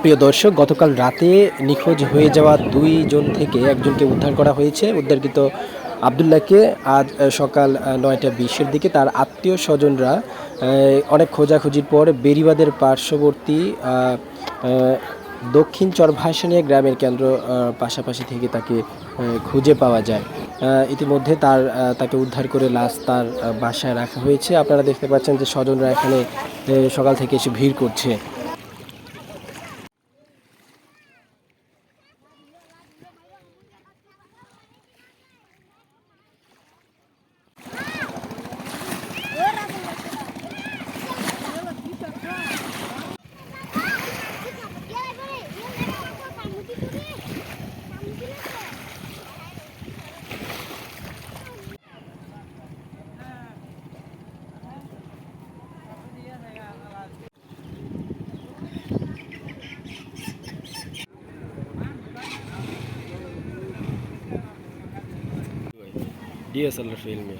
প্রিয় দর্শক, গতকাল রাতে নিখোঁজ হয়ে যাওয়া দুইজন থেকে একজনকে উদ্ধার করা হয়েছে। উদ্ধারকৃত আবদুল্লাহকে আজ সকাল নয়টা বিশের দিকে তার আত্মীয় স্বজনরা অনেক খোঁজাখুঁজির পর বেরিবাদের পার্শ্ববর্তী দক্ষিণ চরভাসানিয়া গ্রামের কেন্দ্র পাশাপাশি থেকে তাকে খুঁজে পাওয়া যায়। ইতিমধ্যে তার তাকে উদ্ধার করে লাশ তার বাসায় রাখা হয়েছে। আপনারা দেখতে পাচ্ছেন যে স্বজনরা এখানে সকাল থেকে এসে ভিড় করছে। D S L R film में।